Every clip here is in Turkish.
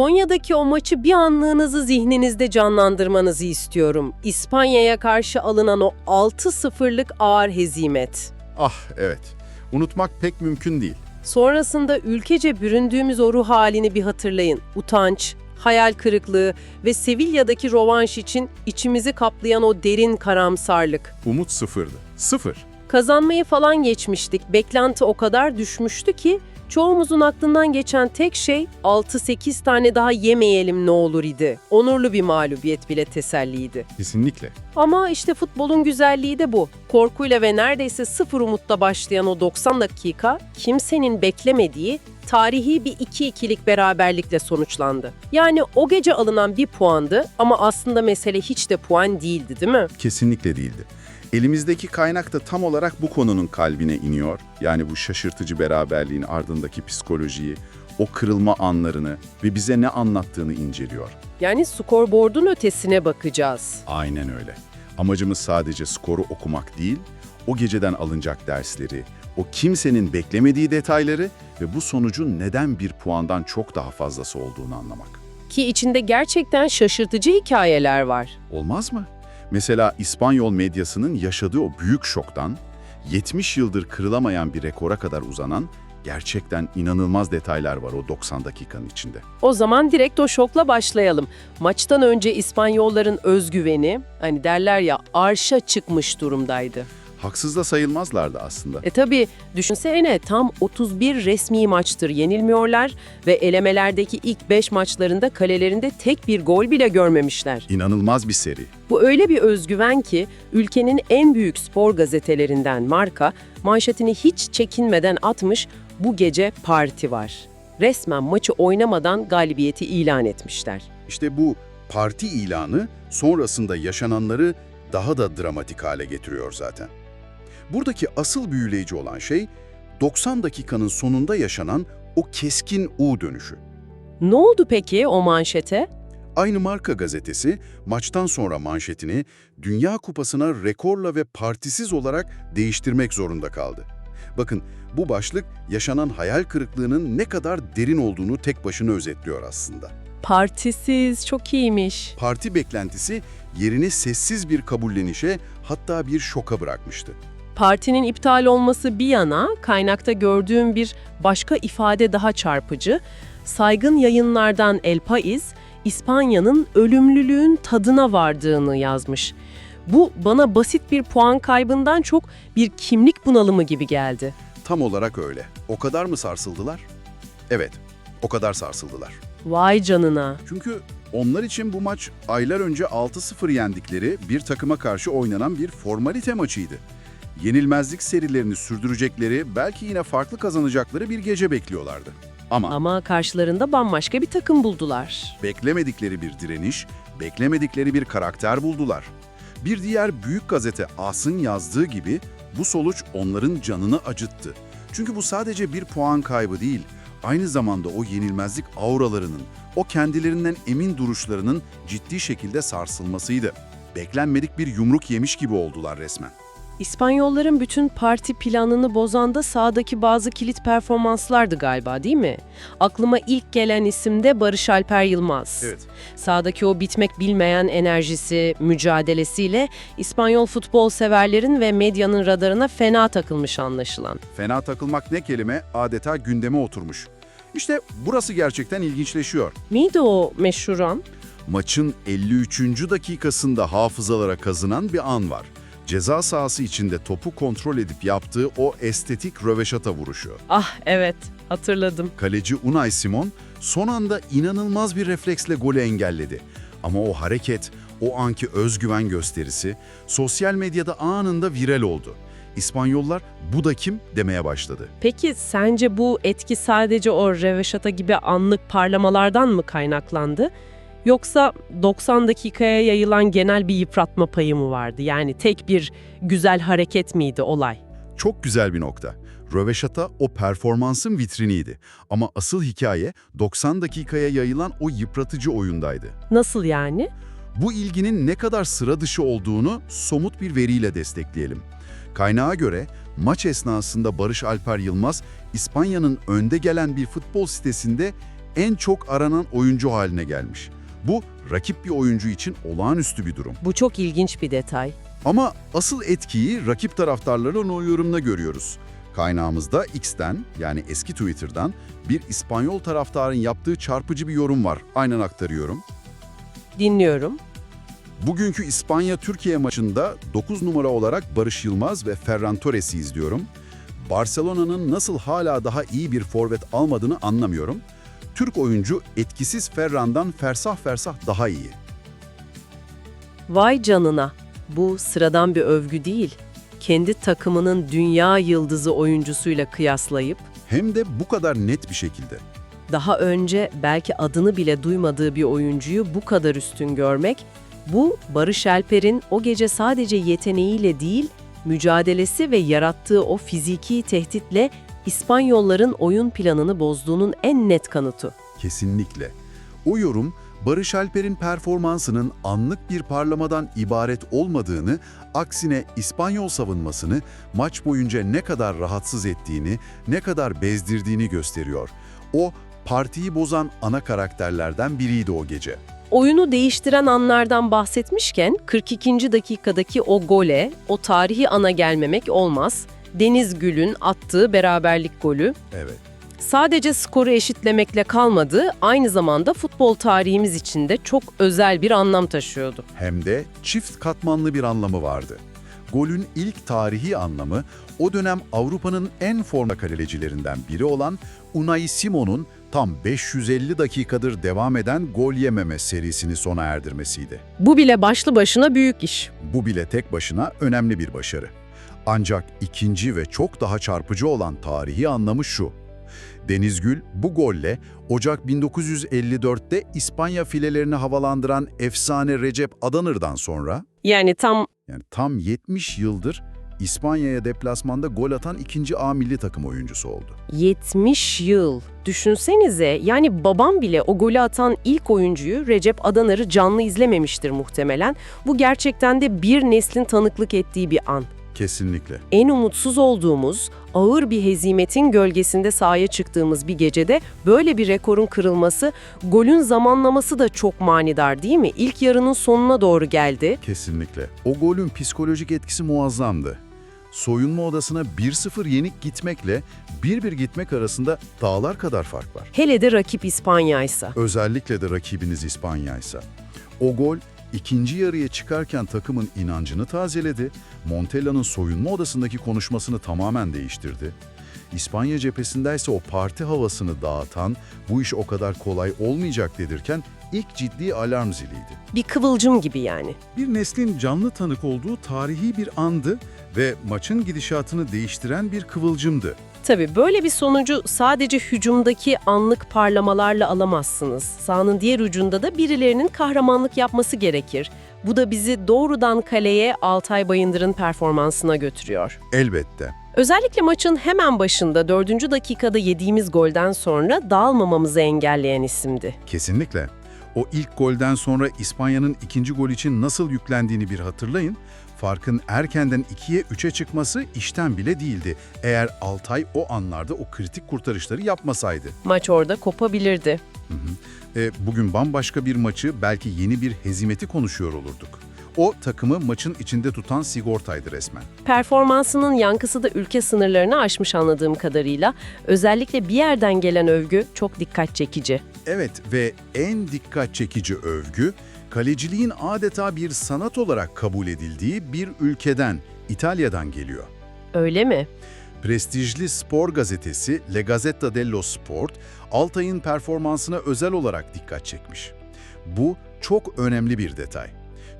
Konya'daki o maçı bir anlığınızı zihninizde canlandırmanızı istiyorum. İspanya'ya karşı alınan o 6-0'lık ağır hezimet. Ah evet, unutmak pek mümkün değil. Sonrasında ülkece büründüğümüz o ruh halini bir hatırlayın. Utanç, hayal kırıklığı ve Sevilla'daki rovanş için içimizi kaplayan o derin karamsarlık. Umut sıfırdı. Sıfır. Kazanmayı falan geçmiştik. Beklenti o kadar düşmüştü ki çoğumuzun aklından geçen tek şey 6-8 tane daha yemeyelim ne olur idi. Onurlu bir mağlubiyet bile teselliydi. Kesinlikle. Ama işte futbolun güzelliği de bu. Korkuyla ve neredeyse sıfır umutla başlayan o 90 dakika kimsenin beklemediği tarihi bir 2-2'lik beraberlikle sonuçlandı. Yani o gece alınan bir puandı ama aslında mesele hiç de puan değildi değil mi? Kesinlikle değildi. Elimizdeki kaynak da tam olarak bu konunun kalbine iniyor. Yani bu şaşırtıcı beraberliğin ardındaki psikolojiyi, o kırılma anlarını ve bize ne anlattığını inceliyor. Yani skorboardun ötesine bakacağız. Aynen öyle. Amacımız sadece skoru okumak değil, o geceden alınacak dersleri, o kimsenin beklemediği detayları ve bu sonucun neden bir puandan çok daha fazlası olduğunu anlamak. Ki içinde gerçekten şaşırtıcı hikayeler var. Olmaz mı? Mesela İspanyol medyasının yaşadığı o büyük şoktan, 70 yıldır kırılamayan bir rekora kadar uzanan gerçekten inanılmaz detaylar var o 90 dakikanın içinde. O zaman direkt o şokla başlayalım. Maçtan önce İspanyolların özgüveni, hani derler ya arşa çıkmış durumdaydı. Haksız da sayılmazlardı aslında. E tabi düşünsene tam 31 resmi maçtır yenilmiyorlar ve elemelerdeki ilk 5 maçlarında kalelerinde tek bir gol bile görmemişler. İnanılmaz bir seri. Bu öyle bir özgüven ki ülkenin en büyük spor gazetelerinden Marka manşetini hiç çekinmeden atmış bu gece parti var. Resmen maçı oynamadan galibiyeti ilan etmişler. İşte bu parti ilanı sonrasında yaşananları daha da dramatik hale getiriyor zaten. Buradaki asıl büyüleyici olan şey 90 dakikanın sonunda yaşanan o keskin U dönüşü. Ne oldu peki o manşete? Aynı marka gazetesi maçtan sonra manşetini Dünya Kupası'na rekorla ve partisiz olarak değiştirmek zorunda kaldı. Bakın bu başlık yaşanan hayal kırıklığının ne kadar derin olduğunu tek başına özetliyor aslında. Partisiz, çok iyiymiş. Parti beklentisi yerini sessiz bir kabullenişe hatta bir şoka bırakmıştı. Partinin iptal olması bir yana kaynakta gördüğüm bir başka ifade daha çarpıcı. Saygın yayınlardan El Pais, İspanya'nın ölümlülüğün tadına vardığını yazmış. Bu bana basit bir puan kaybından çok bir kimlik bunalımı gibi geldi. Tam olarak öyle. O kadar mı sarsıldılar? Evet, o kadar sarsıldılar. Vay canına. Çünkü onlar için bu maç aylar önce 6-0 yendikleri bir takıma karşı oynanan bir formalite maçıydı. Yenilmezlik serilerini sürdürecekleri, belki yine farklı kazanacakları bir gece bekliyorlardı. Ama Ama karşılarında bambaşka bir takım buldular. beklemedikleri bir direniş, beklemedikleri bir karakter buldular. Bir diğer büyük gazete As'ın yazdığı gibi bu sonuç onların canını acıttı. Çünkü bu sadece bir puan kaybı değil, aynı zamanda o yenilmezlik auralarının, o kendilerinden emin duruşlarının ciddi şekilde sarsılmasıydı. Beklenmedik bir yumruk yemiş gibi oldular resmen. İspanyolların bütün parti planını bozan da sahadaki bazı kilit performanslardı galiba değil mi? Aklıma ilk gelen isim de Barış Alper Yılmaz. Evet. Sahadaki o bitmek bilmeyen enerjisi, mücadelesiyle İspanyol futbol severlerin ve medyanın radarına fena takılmış anlaşılan. Fena takılmak ne kelime adeta gündeme oturmuş. İşte burası gerçekten ilginçleşiyor. Neydi o meşhur an? Maçın 53. dakikasında hafızalara kazınan bir an var. Ceza sahası içinde topu kontrol edip yaptığı o estetik röveşata vuruşu. Ah evet hatırladım. Kaleci Unai Simon son anda inanılmaz bir refleksle golü engelledi. Ama o hareket, o anki özgüven gösterisi sosyal medyada anında viral oldu. İspanyollar bu da kim demeye başladı. Peki sence bu etki sadece o reveşata gibi anlık parlamalardan mı kaynaklandı? Yoksa 90 dakikaya yayılan genel bir yıpratma payı mı vardı? Yani tek bir güzel hareket miydi olay? Çok güzel bir nokta. Röveşata o performansın vitriniydi. Ama asıl hikaye 90 dakikaya yayılan o yıpratıcı oyundaydı. Nasıl yani? Bu ilginin ne kadar sıra dışı olduğunu somut bir veriyle destekleyelim. Kaynağa göre maç esnasında Barış Alper Yılmaz, İspanya'nın önde gelen bir futbol sitesinde en çok aranan oyuncu haline gelmiş. Bu rakip bir oyuncu için olağanüstü bir durum. Bu çok ilginç bir detay. Ama asıl etkiyi rakip taraftarların o yorumuna görüyoruz. Kaynağımızda X'ten yani eski Twitter'dan bir İspanyol taraftarın yaptığı çarpıcı bir yorum var. Aynen aktarıyorum. Dinliyorum. Bugünkü İspanya-Türkiye maçında 9 numara olarak Barış Yılmaz ve Ferran Torres'i izliyorum. Barcelona'nın nasıl hala daha iyi bir forvet almadığını anlamıyorum. Türk oyuncu etkisiz Ferran'dan fersah fersah daha iyi. Vay canına. Bu sıradan bir övgü değil. Kendi takımının dünya yıldızı oyuncusuyla kıyaslayıp Hem de bu kadar net bir şekilde. daha önce belki adını bile duymadığı bir oyuncuyu bu kadar üstün görmek, bu Barış Alper'in o gece sadece yeteneğiyle değil, mücadelesi ve yarattığı o fiziki tehditle İspanyolların oyun planını bozduğunun en net kanıtı. Kesinlikle. O yorum Barış Alper'in performansının anlık bir parlamadan ibaret olmadığını, aksine İspanyol savunmasını maç boyunca ne kadar rahatsız ettiğini, ne kadar bezdirdiğini gösteriyor. O partiyi bozan ana karakterlerden biriydi o gece. Oyunu değiştiren anlardan bahsetmişken 42. dakikadaki o gole, o tarihi ana gelmemek olmaz. Deniz Gül'ün attığı beraberlik golü Evet. sadece skoru eşitlemekle kalmadı, aynı zamanda futbol tarihimiz için de çok özel bir anlam taşıyordu. Hem de çift katmanlı bir anlamı vardı. Golün ilk tarihi anlamı o dönem Avrupa'nın en forma kalecilerinden biri olan Unai Simon'un tam 550 dakikadır devam eden gol yememe serisini sona erdirmesiydi. Bu bile başlı başına büyük iş. Bu bile tek başına önemli bir başarı. Ancak ikinci ve çok daha çarpıcı olan tarihi anlamı şu. Deniz Gül bu golle Ocak 1954'te İspanya filelerini havalandıran efsane Recep Adanır'dan sonra Yani tam yani tam 70 yıldır İspanya'ya deplasmanda gol atan ikinci A milli takım oyuncusu oldu. 70 yıl. Düşünsenize yani babam bile o golü atan ilk oyuncuyu Recep Adanır'ı canlı izlememiştir muhtemelen. Bu gerçekten de bir neslin tanıklık ettiği bir an. Kesinlikle. En umutsuz olduğumuz, ağır bir hezimetin gölgesinde sahaya çıktığımız bir gecede böyle bir rekorun kırılması, golün zamanlaması da çok manidar değil mi? İlk yarının sonuna doğru geldi. Kesinlikle. O golün psikolojik etkisi muazzamdı. Soyunma odasına 1-0 yenik gitmekle 1-1 gitmek arasında dağlar kadar fark var. Hele de rakip İspanya'ysa. Özellikle de rakibiniz İspanya'ysa. O gol ikinci yarıya çıkarken takımın inancını tazeledi, Montella'nın soyunma odasındaki konuşmasını tamamen değiştirdi. İspanya cephesindeyse o parti havasını dağıtan, bu iş o kadar kolay olmayacak dedirken ilk ciddi alarm ziliydi. Bir kıvılcım gibi yani. Bir neslin canlı tanık olduğu tarihi bir andı ve maçın gidişatını değiştiren bir kıvılcımdı. Tabii böyle bir sonucu sadece hücumdaki anlık parlamalarla alamazsınız. Sahanın diğer ucunda da birilerinin kahramanlık yapması gerekir. Bu da bizi doğrudan kaleye Altay Bayındır'ın performansına götürüyor. Elbette. Özellikle maçın hemen başında 4. dakikada yediğimiz golden sonra dağılmamamızı engelleyen isimdi. Kesinlikle. O ilk golden sonra İspanya'nın ikinci gol için nasıl yüklendiğini bir hatırlayın. Farkın erkenden 2'ye 3'e çıkması işten bile değildi. Eğer Altay o anlarda o kritik kurtarışları yapmasaydı. Maç orada kopabilirdi. E, bugün bambaşka bir maçı, belki yeni bir hezimeti konuşuyor olurduk. O takımı maçın içinde tutan sigortaydı resmen. Performansının yankısı da ülke sınırlarını aşmış anladığım kadarıyla. Özellikle bir yerden gelen övgü çok dikkat çekici. Evet ve en dikkat çekici övgü, kaleciliğin adeta bir sanat olarak kabul edildiği bir ülkeden, İtalya'dan geliyor. Öyle mi? Prestijli spor gazetesi Le Gazzetta dello Sport, Altay'ın performansına özel olarak dikkat çekmiş. Bu çok önemli bir detay.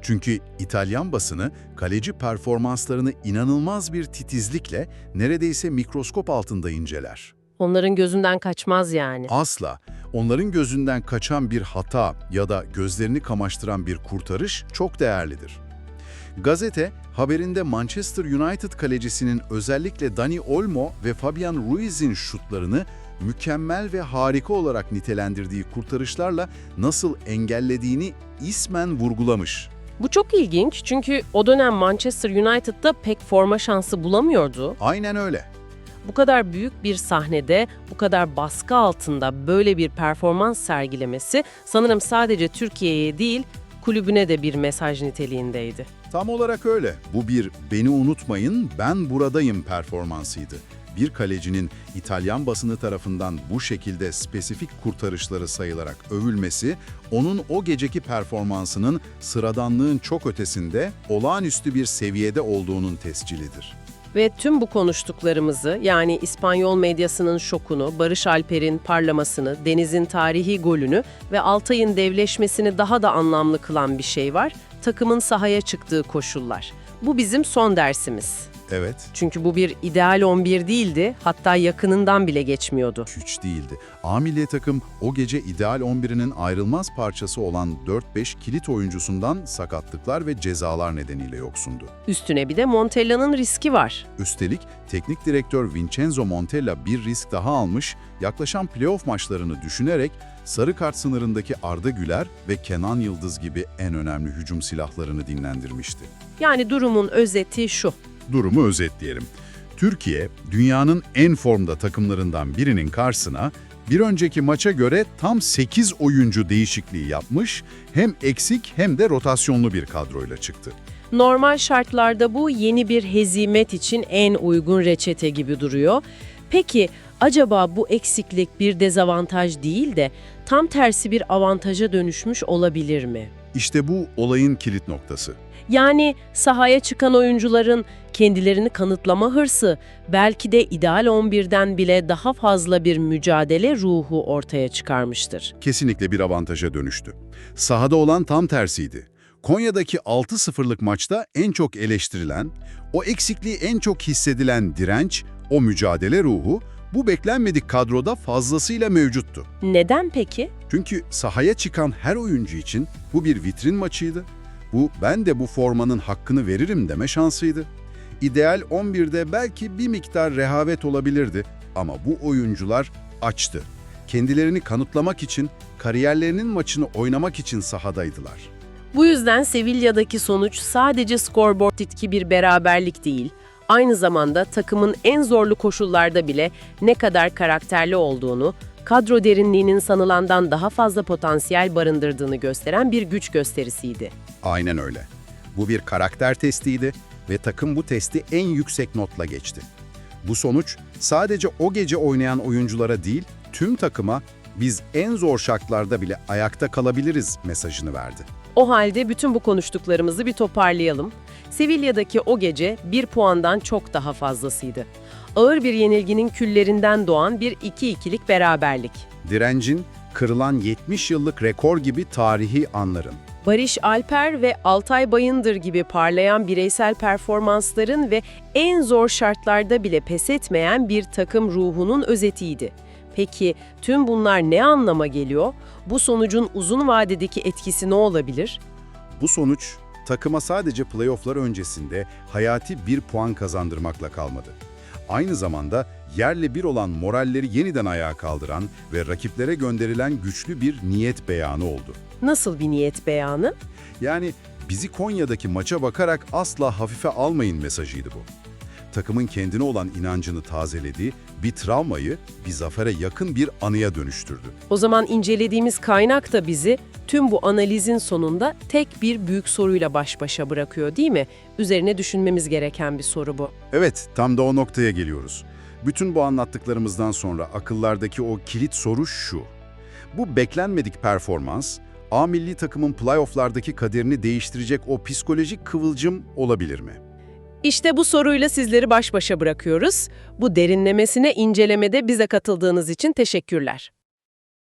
Çünkü İtalyan basını kaleci performanslarını inanılmaz bir titizlikle neredeyse mikroskop altında inceler. Onların gözünden kaçmaz yani. Asla onların gözünden kaçan bir hata ya da gözlerini kamaştıran bir kurtarış çok değerlidir. Gazete, haberinde Manchester United kalecisinin özellikle Dani Olmo ve Fabian Ruiz'in şutlarını mükemmel ve harika olarak nitelendirdiği kurtarışlarla nasıl engellediğini ismen vurgulamış. Bu çok ilginç çünkü o dönem Manchester United'da pek forma şansı bulamıyordu. Aynen öyle. Bu kadar büyük bir sahnede, bu kadar baskı altında böyle bir performans sergilemesi sanırım sadece Türkiye'ye değil, kulübüne de bir mesaj niteliğindeydi. Tam olarak öyle. Bu bir beni unutmayın ben buradayım performansıydı. Bir kalecinin İtalyan basını tarafından bu şekilde spesifik kurtarışları sayılarak övülmesi, onun o geceki performansının sıradanlığın çok ötesinde olağanüstü bir seviyede olduğunun tescilidir. Ve tüm bu konuştuklarımızı yani İspanyol medyasının şokunu, Barış Alper'in parlamasını, Deniz'in tarihi golünü ve Altay'ın devleşmesini daha da anlamlı kılan bir şey var. Takımın sahaya çıktığı koşullar. Bu bizim son dersimiz. Evet, Çünkü bu bir ideal 11 değildi, hatta yakınından bile geçmiyordu. güç değildi. A milli takım o gece ideal 11'inin ayrılmaz parçası olan 4-5 kilit oyuncusundan sakatlıklar ve cezalar nedeniyle yoksundu. Üstüne bir de Montella'nın riski var. Üstelik teknik direktör Vincenzo Montella bir risk daha almış, yaklaşan playoff maçlarını düşünerek sarı kart sınırındaki Arda Güler ve Kenan Yıldız gibi en önemli hücum silahlarını dinlendirmişti. Yani durumun özeti şu. Durumu özetleyelim. Türkiye, dünyanın en formda takımlarından birinin karşısına bir önceki maça göre tam 8 oyuncu değişikliği yapmış, hem eksik hem de rotasyonlu bir kadroyla çıktı. Normal şartlarda bu yeni bir hezimet için en uygun reçete gibi duruyor. Peki acaba bu eksiklik bir dezavantaj değil de tam tersi bir avantaja dönüşmüş olabilir mi? İşte bu olayın kilit noktası. Yani sahaya çıkan oyuncuların kendilerini kanıtlama hırsı, belki de ideal 11'den bile daha fazla bir mücadele ruhu ortaya çıkarmıştır. kesinlikle bir avantaja dönüştü. Sahada olan tam tersiydi. Konya'daki 6-0'lık maçta en çok eleştirilen, o eksikliği en çok hissedilen direnç, o mücadele ruhu bu beklenmedik kadroda fazlasıyla mevcuttu. Neden peki? Çünkü sahaya çıkan her oyuncu için bu bir vitrin maçıydı. Bu ben de bu formanın hakkını veririm deme şansıydı. İdeal 11'de belki bir miktar rehavet olabilirdi ama bu oyuncular açtı. Kendilerini kanıtlamak için, kariyerlerinin maçını oynamak için sahadaydılar. Bu yüzden Sevilla'daki sonuç sadece scoreboard'daki bir beraberlik değil, aynı zamanda takımın en zorlu koşullarda bile ne kadar karakterli olduğunu, kadro derinliğinin sanılandan daha fazla potansiyel barındırdığını gösteren bir güç gösterisiydi. Aynen öyle. Bu bir karakter testiydi ve takım bu testi en yüksek notla geçti. Bu sonuç sadece o gece oynayan oyunculara değil, tüm takıma biz en zor şartlarda bile ayakta kalabiliriz mesajını verdi. O halde bütün bu konuştuklarımızı bir toparlayalım. Sevilla'daki o gece bir puandan çok daha fazlasıydı. Ağır bir yenilginin küllerinden doğan bir 2-2'lik beraberlik. Direncin, kırılan 70 yıllık rekor gibi tarihi anların. Barış Alper ve Altay Bayındır gibi parlayan bireysel performansların ve en zor şartlarda bile pes etmeyen bir takım ruhunun özetiydi. Peki tüm bunlar ne anlama geliyor? Bu sonucun uzun vadedeki etkisi ne olabilir? Bu sonuç, takıma sadece playofflar öncesinde hayati bir puan kazandırmakla kalmadı. Aynı zamanda yerle bir olan moralleri yeniden ayağa kaldıran ve rakiplere gönderilen güçlü bir niyet beyanı oldu. Nasıl bir niyet beyanı? Yani bizi Konya'daki maça bakarak asla hafife almayın mesajıydı bu. Takımın kendine olan inancını tazeledi, bir travmayı bir zafere yakın bir anıya dönüştürdü. O zaman incelediğimiz kaynak da bizi tüm bu analizin sonunda tek bir büyük soruyla baş başa bırakıyor değil mi? Üzerine düşünmemiz gereken bir soru bu. Evet, tam da o noktaya geliyoruz. Bütün bu anlattıklarımızdan sonra akıllardaki o kilit soru şu. Bu beklenmedik performans, A milli takımın playofflardaki kaderini değiştirecek o psikolojik kıvılcım olabilir mi? İşte bu soruyla sizleri baş başa bırakıyoruz. Bu derinlemesine incelemede bize katıldığınız için teşekkürler.